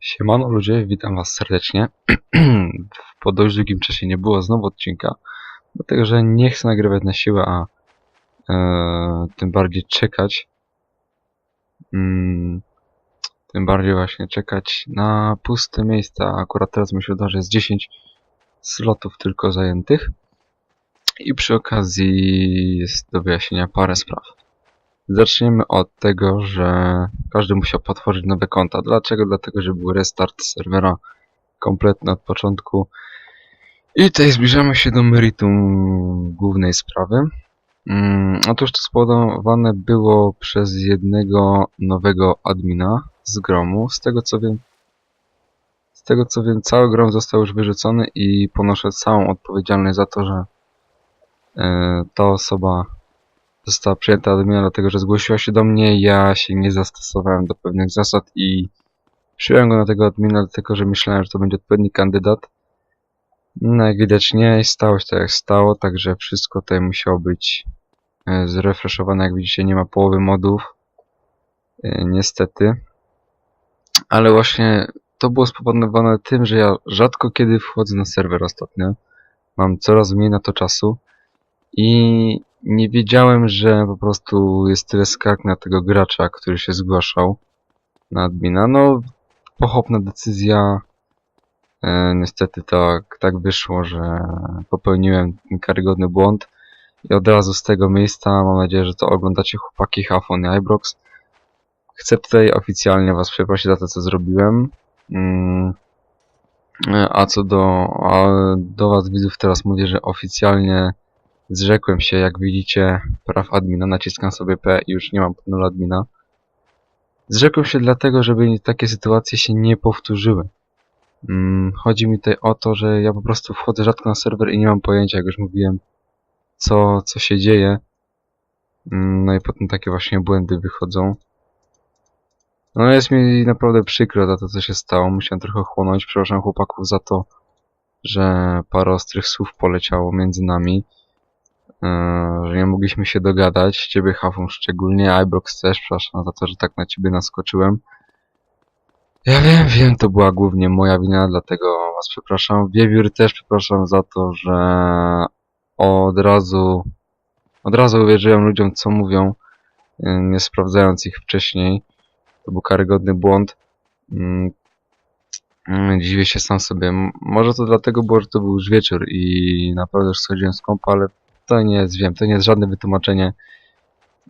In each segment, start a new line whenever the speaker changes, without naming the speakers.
Siemano ludzie, witam was serdecznie. po dość długim czasie nie było znowu odcinka, dlatego że nie chcę nagrywać na siłę, a e, tym bardziej czekać. Mm, tym bardziej właśnie czekać na puste miejsca. Akurat teraz mi się wydaje, że jest 10 slotów tylko zajętych. I przy okazji jest do wyjaśnienia parę spraw. Zaczniemy od tego, że każdy musiał potworzyć nowe konta. Dlaczego? Dlatego, że był restart serwera kompletny od początku. I tutaj zbliżamy się do meritum głównej sprawy. Mm, otóż to spowodowane było przez jednego nowego admina z gromu. Z tego co wiem, z tego co wiem, cały grom został już wyrzucony i ponoszę całą odpowiedzialność za to, że ta osoba została przyjęta admina, dlatego że zgłosiła się do mnie, ja się nie zastosowałem do pewnych zasad i przyjąłem go na tego admina, dlatego że myślałem, że to będzie odpowiedni kandydat. No jak widać nie, stało się tak jak stało, także wszystko tutaj musiało być e, zrefreshowane, jak widzicie nie ma połowy modów, e, niestety. Ale właśnie to było spowodowane tym, że ja rzadko kiedy wchodzę na serwer ostatnio. Mam coraz mniej na to czasu. I nie wiedziałem, że po prostu jest tyle skarg na tego gracza, który się zgłaszał na admina. No, pochopna decyzja. E, niestety tak, tak wyszło, że popełniłem ten karygodny błąd. I od razu z tego miejsca, mam nadzieję, że to oglądacie chłopaki Hafon i Ibrox. Chcę tutaj oficjalnie was przeprosić za to, co zrobiłem. Mm. E, A co do, a do was widzów teraz mówię, że oficjalnie Zrzekłem się, jak widzicie, praw admina, naciskam sobie P i już nie mam panelu admina. Zrzekłem się dlatego, żeby takie sytuacje się nie powtórzyły. Mm, chodzi mi tutaj o to, że ja po prostu wchodzę rzadko na serwer i nie mam pojęcia, jak już mówiłem, co, co się dzieje. Mm, no i potem takie właśnie błędy wychodzą. No jest mi naprawdę przykro za to, co się stało. Musiałem trochę chłonąć. Przepraszam chłopaków za to, że parę ostrych słów poleciało między nami. Yy, że nie mogliśmy się dogadać. Ciebie, Hafun, szczególnie, Ibrox też, przepraszam za to, że tak na ciebie naskoczyłem. Ja wiem, wiem, to była głównie moja wina, dlatego was przepraszam. Wiewiór też przepraszam za to, że od razu, od razu uwierzyłem ludziom, co mówią, yy, nie sprawdzając ich wcześniej. To był karygodny błąd. Yy, yy, Dziwię się sam sobie. Może to dlatego że to był już wieczór i naprawdę już schodziłem z kąpa, ale to nie jest, wiem, to nie jest żadne wytłumaczenie.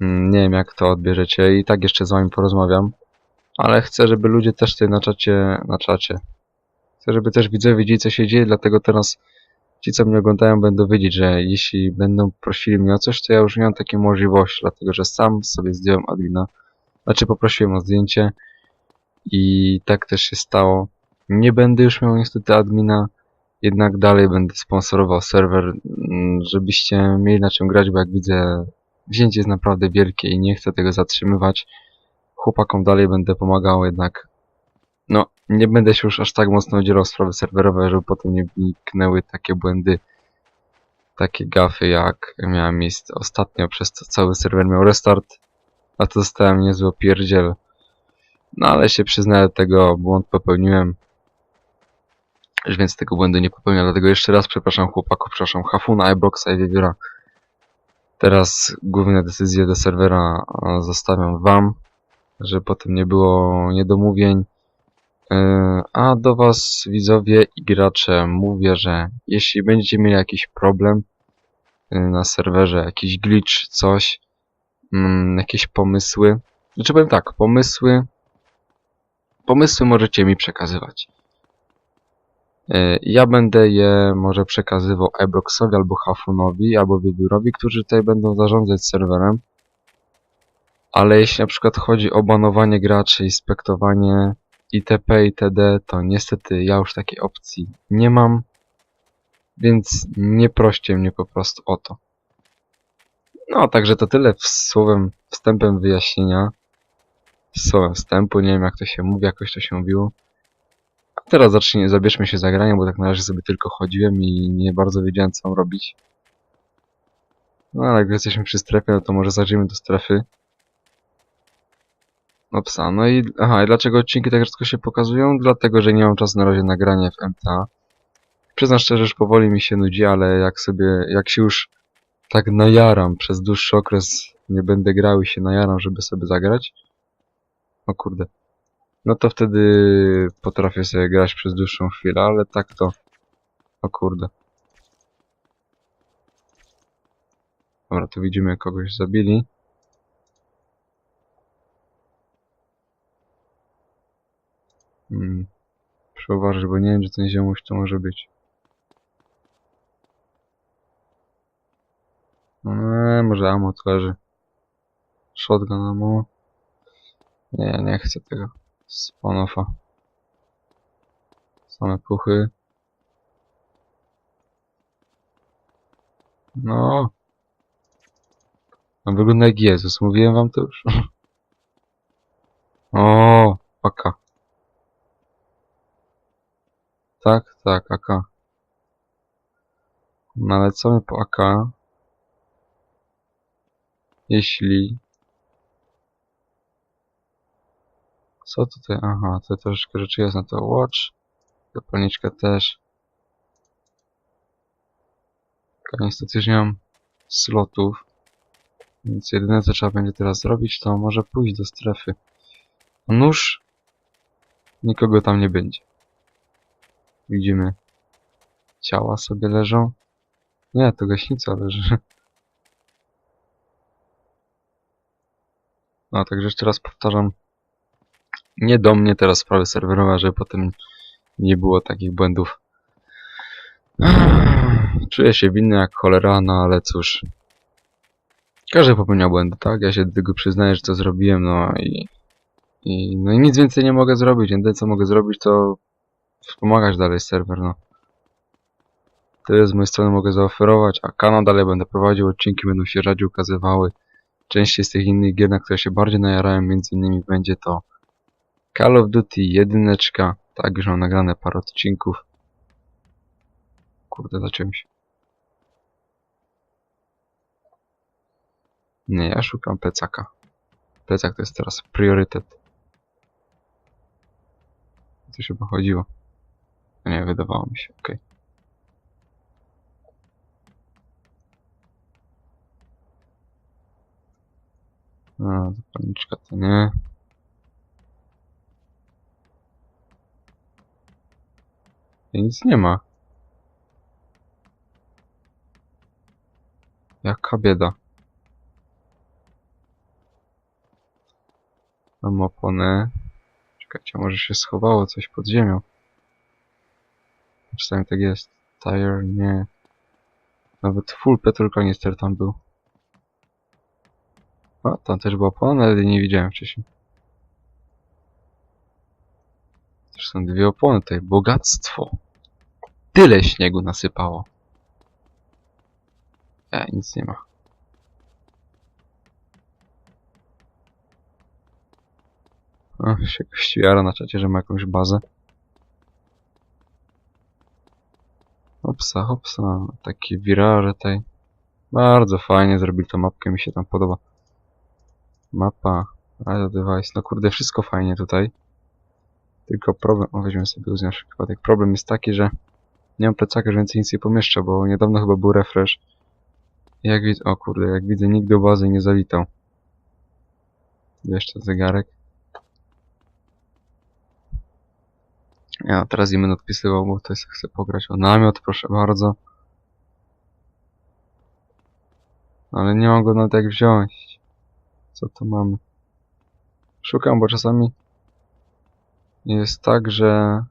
Mm, Nie wiem jak to odbierzecie i tak jeszcze z wami porozmawiam. Ale chcę, żeby ludzie też tutaj na czacie, na czacie. Chcę, żeby też widzowie wiedzieli co się dzieje, dlatego teraz ci co mnie oglądają będą wiedzieć, że jeśli będą prosili mnie o coś, to ja już nie mam takiej możliwości, dlatego że sam sobie zdjąłem admina. Znaczy poprosiłem o zdjęcie i tak też się stało. Nie będę już miał niestety admina, jednak dalej będę sponsorował serwer, mm, żebyście mieli na czym grać, bo jak widzę, wzięcie jest naprawdę wielkie i nie chcę tego zatrzymywać. Chłopakom dalej będę pomagał, jednak no, nie będę się już aż tak mocno udzielał sprawy serwerowe, żeby potem nie wniknęły takie błędy, takie gafy, jak miałem miejsce ostatnio, przez to cały serwer miał restart, a to dostałem niezły opierdziel. No ale się przyznaję tego, błąd popełniłem, więc tego błędu nie popełnię, dlatego jeszcze raz przepraszam chłopaków, przepraszam Hafuna, Ibroxa i Wiewióra. Teraz główne decyzje do serwera zostawiam wam, żeby potem nie było niedomówień. E, A do was widzowie i gracze mówię, że jeśli będziecie mieli jakiś problem e, na serwerze, jakiś glitch, coś, mm, jakieś pomysły, znaczy powiem tak, pomysły, pomysły możecie mi przekazywać. E, Ja będę je może przekazywał Ibroxowi albo Hafunowi, albo Wiewiórowi, którzy tutaj będą zarządzać serwerem. Ale jeśli na przykład chodzi o banowanie graczy, inspektowanie itp. itd., to niestety ja już takiej opcji nie mam. Więc nie proście mnie po prostu o to. No, także to tyle słowem, wstępem wyjaśnienia. Słowem wstępu, nie wiem jak to się mówi, jakoś to się mówiło. Teraz zacznie, zabierzmy się za granie, bo tak na razie sobie tylko chodziłem i nie bardzo wiedziałem co mam robić. No ale jak jesteśmy przy strefie, no to może zajrzyjmy do strefy. No psa, no i... Aha, i dlaczego odcinki tak rzadko się pokazują? Dlatego, że nie mam czasu na razie nagrania w MTA. Przyznam szczerze, że powoli mi się nudzi, ale jak sobie... Jak się już tak najaram przez dłuższy okres nie będę grał i się najaram, żeby sobie zagrać. O kurde. No to wtedy potrafię sobie grać przez dłuższą chwilę, ale tak to... O kurde. Dobra, tu widzimy kogoś zabili. Hmm. Uważać, bo nie wiem, czy ten ziomuś to może być. Eee, może ammo tu leży. Shotgun ammo. Nie, nie chcę tego. Spawnofa. Same puchy. No. On wygląda jak Jezus, mówiłem wam to już. O, AK. Tak, tak, AK. Nalecamy po AK. Jeśli... Co tutaj? Aha, to troszeczkę rzeczy jest na to. Watch. Zapalniczka też. Tylko niestety już nie mam slotów. Więc jedyne co trzeba będzie teraz zrobić, to może pójść do strefy. Nóż. Nikogo tam nie będzie. Widzimy. Ciała sobie leżą. Nie, to gaśnica leży. No, także jeszcze raz powtarzam. Nie do mnie teraz sprawy serwerowe, żeby potem nie było takich błędów. Czuję się winny jak cholera, no ale cóż. Każdy popełnia błędy, tak? Ja się do tego przyznaję, że to zrobiłem, no i, i... No i nic więcej nie mogę zrobić. Jedyne co mogę zrobić to wspomagać dalej serwer, no. Tyle z mojej strony mogę zaoferować, a kanał dalej będę prowadził, odcinki będą się rzadziej ukazywały. Częściej z tych innych gier, na które się bardziej najarałem, między innymi będzie to Call of Duty. Tak, już mam nagrane parę odcinków. Kurde, zacząłem się. Nie, ja szukam plecaka. Plecak to jest teraz priorytet. Co się chyba chodziło? Nie, wydawało mi się, okej. A, zapalniczka to nie. I nic nie ma. Jaka bieda. Mam oponę. Czekajcie, może się schowało coś pod ziemią. Czasami tak jest. Tire, nie. Nawet full petrol kanister tam był. A, tam też była opona, ale nie widziałem wcześniej. Też są dwie opony tutaj. Bogactwo. Tyle śniegu nasypało. E, nic nie ma. O, się gościu jara na czacie, że ma jakąś bazę. Hopsa, hopsa. Takie wiraże tutaj. Bardzo fajnie zrobili tą mapkę, mi się tam podoba. Mapa, radio device, no kurde, wszystko fajnie tutaj. Tylko problem, o weźmiemy sobie uz nasz przypadek. Problem jest taki, że nie mam plecaka, że więcej nic nie pomieszczę, bo niedawno chyba był refresh. Jak widzę, o kurde, jak widzę, nikt do bazy nie zawitał. Jeszcze zegarek. Ja teraz im będę odpisywał, bo to jest, chcę pograć o namiot, proszę bardzo. Ale nie mam go nawet wziąć. Co to mamy? Szukam, bo czasami jest tak, że...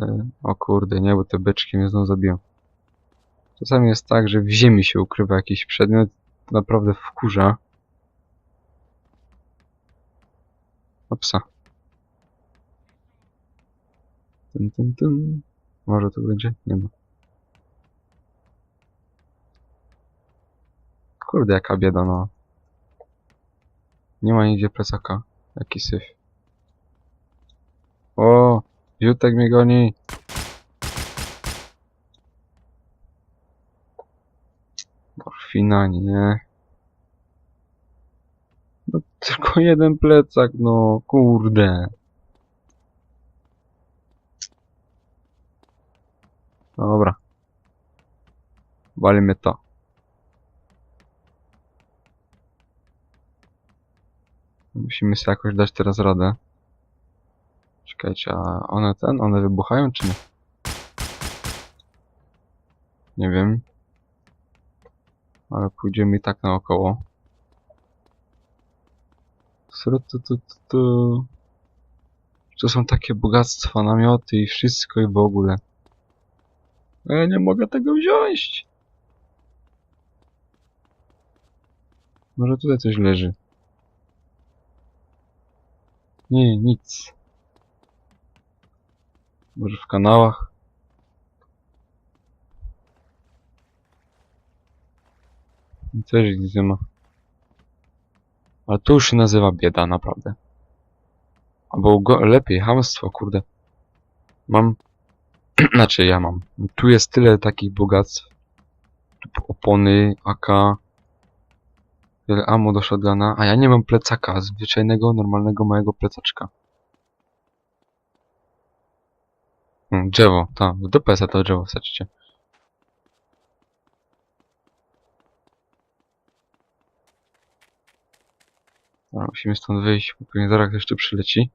e, O kurde, nie, bo te beczki mnie znowu zabiją. Czasami jest tak, że w ziemi się ukrywa jakiś przedmiot, naprawdę wkurza. O psa. Tym, tym, tym. Może tu będzie? Nie ma. Kurde, jaka bieda, no. Nie ma nigdzie plecaka. Jaki syf. O! Jutek mnie goni! morfina, nie. No tylko jeden plecak, no kurde. Dobra. Walimy to. Musimy sobie jakoś dać teraz radę. Czekajcie, a one ten, one wybuchają czy nie? Nie wiem. Ale pójdziemy i tak naokoło. Tu. To są takie bogactwa, namioty i wszystko i w ogóle. Ja nie mogę tego wziąć. Może tutaj coś leży. Nie, nic. Może w kanałach? Też nic nie ma. Ale to już się nazywa bieda, naprawdę. Albo go lepiej, hamstwo, kurde. Mam... znaczy ja mam. Tu jest tyle takich bogactw. Tu opony, AK. Tyle ammo do shotguna. A ja nie mam plecaka, zwyczajnego, normalnego małego plecaczka. Hmm, drzewo, tak. W dupę za to drzewo wsadzicie. Dobra, musimy stąd wyjść, bo pewnie zaraz jeszcze przyleci.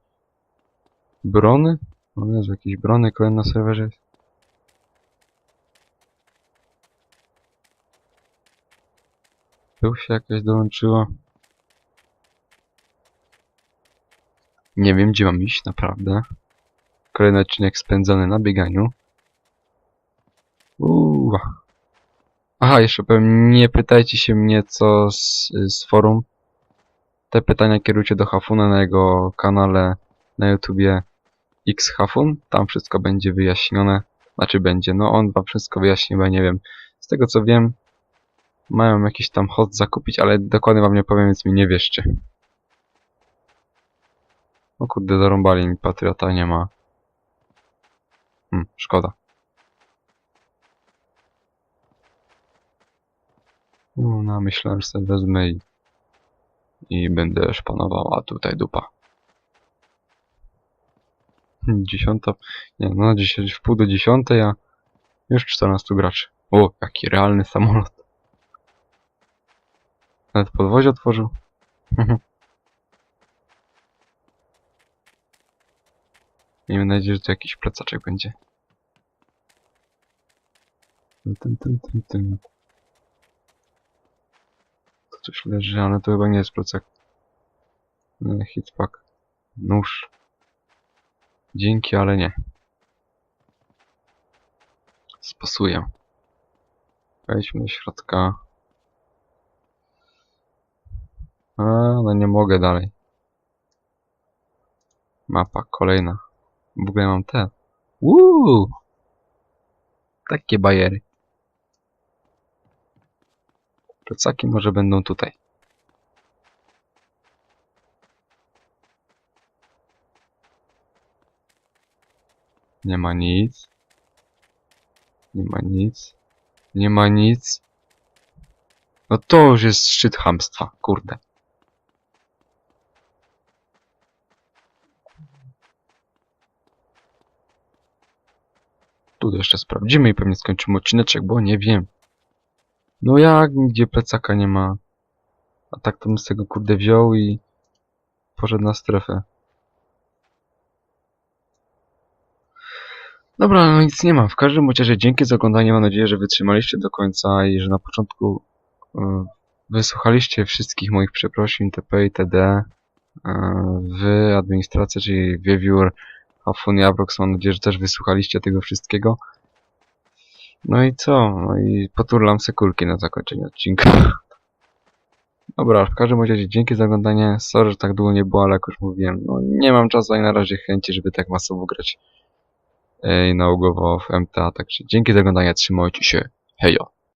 Brony? O Jezu, jakieś brony, kolejne na serwerze jest. Tu się jakaś dołączyła. Nie wiem, gdzie mam iść, naprawdę. Kolejny odcinek spędzony na bieganiu. Uuu. Aha, jeszcze powiem, nie pytajcie się mnie co z, z forum. Te pytania kierujcie do Hafuna na jego kanale na YouTubie X Hafun. Tam wszystko będzie wyjaśnione. Znaczy będzie, no on wam wszystko wyjaśni, bo ja nie wiem. Z tego co wiem, mają jakiś tam hot zakupić, ale dokładnie wam nie powiem, więc mi nie wierzcie. O kurde, zarąbali mi Patriota, nie ma. Hmm, szkoda. No, no myślałem, że sobie wezmę i, i będę szpanował, a tutaj dupa. Dziesiąta, nie no, dzisiaj w pół do dziesiątej, a już 14 graczy. O, jaki realny samolot. Nawet podwozie otworzył. Miejmy nadzieję, że to jakiś plecaczek będzie. Tym, tym, tym, tym. Tu coś leży, ale to chyba nie jest plecak. Nie, hitpack. Nóż. Dzięki, ale nie. Spasuję. Wejdźmy do środka. A, no nie mogę dalej. Mapa kolejna. W ogóle mam te. Uuu! Takie bajery. Plecaki może będą tutaj. Nie ma nic. Nie ma nic. Nie ma nic. No to już jest szczyt chamstwa, kurde. Tu jeszcze sprawdzimy i pewnie skończymy odcineczek, bo nie wiem. No jak nigdzie plecaka nie ma. A tak to bym z tego kurde wziął i poszedł na strefę. Dobra, no nic nie ma. W każdym razie dzięki za oglądanie. Mam nadzieję, że wytrzymaliście do końca i że na początku e, wysłuchaliście wszystkich moich przeprosin TP i TD. E, wy, administracja, czyli Wiewiór, Hafun, Jabrox, mam nadzieję, że też wysłuchaliście tego wszystkiego. No i co? No i poturlam se kulki na zakończenie odcinka. Dobra, w każdym razie dzięki za oglądanie. Sorry, że tak długo nie było, ale jak już mówiłem, no nie mam czasu ani na razie chęci, żeby tak masowo grać e, nałogowo w MTA, także dzięki za oglądanie, trzymajcie się, hejo!